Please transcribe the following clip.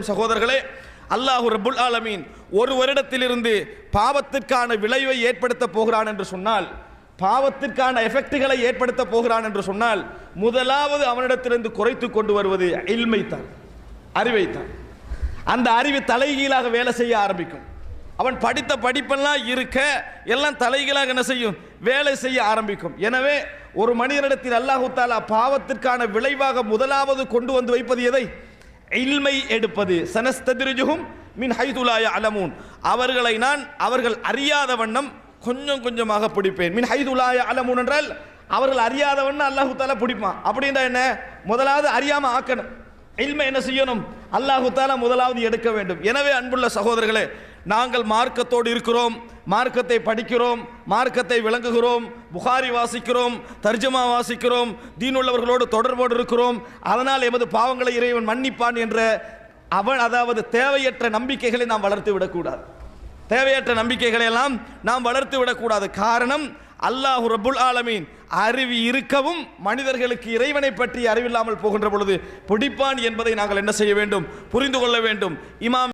சகோதரர்களே அல்லாஹு ரபுல் ஆலமீன் ஒரு வருடத்திலிருந்து பாவத்திற்கான விளைவை ஏற்படுத்த போகிறான் என்று சொன்னால் பாவத்திற்கான எஃபெக்டுகளை ஏற்படுத்த போகிறான் என்று சொன்னால் முதலாவது அவனிடத்திலிருந்து குறைத்து கொண்டு வருவது இல்மைத்தான் அறிவைத்தான் அந்த அறிவு தலைகீழாக வேலை செய்ய ஆரம்பிக்கும். அவன் படித்த படிப்பெல்லாம் இருக்க எல்லாம் தலைகீழாக என்ன செய்யும்? வேலை செய்ய ஆரம்பிக்கும். எனவே ஒரு மனிதனிடத்தில் அல்லாஹு தாலா பாவத்திற்கான விளைவாக முதலாவது கொண்டு வந்து வைப்பது எதை? இல்மை எடுப்பது. சனஸ்ததிருஜுகும் மின் ஹைதுலாய அலமூன் அவர்களை நான் அவர்கள் அறியாத வண்ணம் கொஞ்சம் கொஞ்சமாக பிடிப்பேன். மின் ஹைதுலாய அலமூன் என்றால் அவர்கள் அறியாத வண்ணம் அல்லாஹு தாலா பிடிப்பான். அப்படின்றா என்ன? முதலாவது அறியாமல் ஆக்கணும். இல்மை என்ன செய்யணும்? அல்லாஹு தாலா முதலாவது எடுக்க வேண்டும். எனவே அன்புள்ள சகோதரர்களே நாங்கள் மார்க்கத்தோடு இருக்கிறோம். மார்க்கத்தை படிக்கிறோம் மார்க்கத்தை விளங்குகிறோம் புகாரி வாசிக்கிறோம் தர்ஜமா வாசிக்கிறோம் தீனுள்ளவர்களோடு தொடர்போடு இருக்கிறோம். அதனால் எமது பாவங்களை இறைவன் மன்னிப்பான் என்ற அவன் அதாவது தேவையற்ற நம்பிக்கைகளை நாம் வளர்த்து விடக்கூடாது. தேவையற்ற நம்பிக்கைகளை எல்லாம் நாம் வளர்த்து விடக்கூடாது. காரணம் அல்லாஹு ரபுல் ஆலமீன் அறிவு இருக்கவும் மனிதர்களுக்கு இறைவனை பற்றி அறிவில்லாமல் போகின்ற பொழுது பிடிப்பான் என்பதை நாங்கள் என்ன செய்ய வேண்டும்? புரிந்து கொள்ள வேண்டும். இமாம்